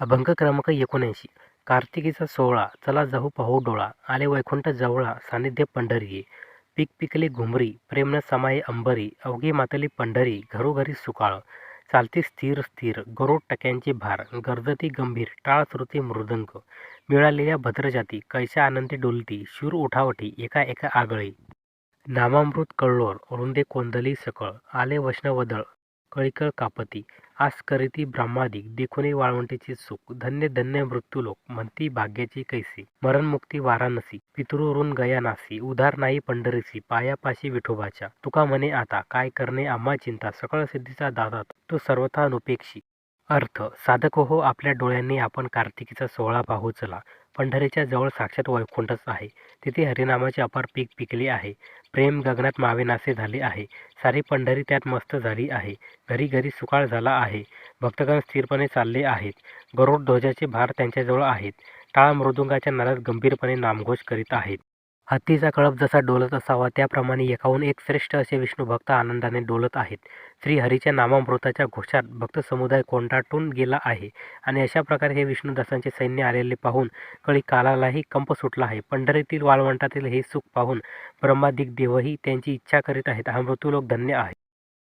अभंग क्रमांक एकोणऐंशी. कार्तिकीचा सोहळा चला जाऊ पाहू डोळा आले वैकुंठ जवळा सानिध्य पंढरी पीक पिकली घुमरी प्रेमन समाये अंबरी अवघी मातली पंढरी घरोघरी सुकाळ. चालती स्थिर स्थिर गरुड टक्यांची भार गर्जती गंभीर टाळ श्रुती मृदंग. मिळालेल्या भद्रजाती कैशा आनंदी डोलती शूर उठावटी एका एका आगळी. नामामृत कळलोर रुंदे कोंदली सकळ. आले वैष्णवदळ कळीकळ कापती. आस करीती ब्रह्मादिक देखुनी वाळवंटीची सुख धन्य धन्य मृत्यूलोक म्हणती भाग्याची कैसी. मरणमुक्ती वाराणसी पितृऋण गया नासी उधार नाही पंढरीसी पायापाशी विठोबाच्या. तुका म्हणे आता काय करणे आम्हा चिंता सकळ सिद्धीचा दादा तो सर्वथा अनुपेक्षी. अर्थ साधक हो आपल्या डोळ्यांनी आपण कार्तिकीचा सोहळा पाहू चला. पंढरीच्या जवळ साक्षात वैकुंठच आहे. तिथे हरिनामाचे अपार पीक पिकले आहे. प्रेम गगनात मावेनासे झाले आहे. सारी पंढरी त्यात मस्त झाली आहे. घरी घरी सुकाळ झाला आहे. भक्तगण स्थिरपणे चालले आहेत. गरुड ध्वजाचे भार त्यांच्याजवळ आहेत. टाळ मृदुंगाच्या नादात गंभीरपणे नामघोष करीत आहेत. हत्तीचा कळप जसा डोलत असावा त्याप्रमाणे एकाहून एक श्रेष्ठ असे विष्णू भक्त आनंदाने डोलत आहेत. श्रीहरीच्या नामामृताच्या घोषात भक्त समुदाय कोंडाटून गेला आहे आणि अशा प्रकारे हे विष्णुदासांचे सैन्य आलेले पाहून कळी कालालाही कंप सुटला आहे. पंढरीतील वाळवंटातील हे सुख पाहून ब्रह्मादिक देवही त्यांची इच्छा करीत आहेत. हा मृत्यूलोक धन्य आहे.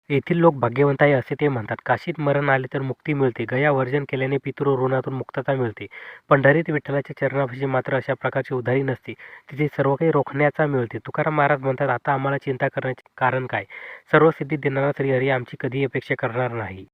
येथील लोक भाग्यवंत आहे असे ते म्हणतात काशीत मरण आले तर मुक्ती मिळते गया वर्जन केल्याने पितृ ऋणातून मुक्तता मिळते. पंढरीत विठ्ठलाच्या चरणापाशी मात्र अशा प्रकारची उधारी नसते. तिथे सर्व काही रोखण्याचा मिळते. तुकाराम महाराज म्हणतात आता आम्हाला चिंता करण्याचे कारण काय? सर्व सिद्धी देणारा श्रीहरी आमची कधी अपेक्षा करणार नाही.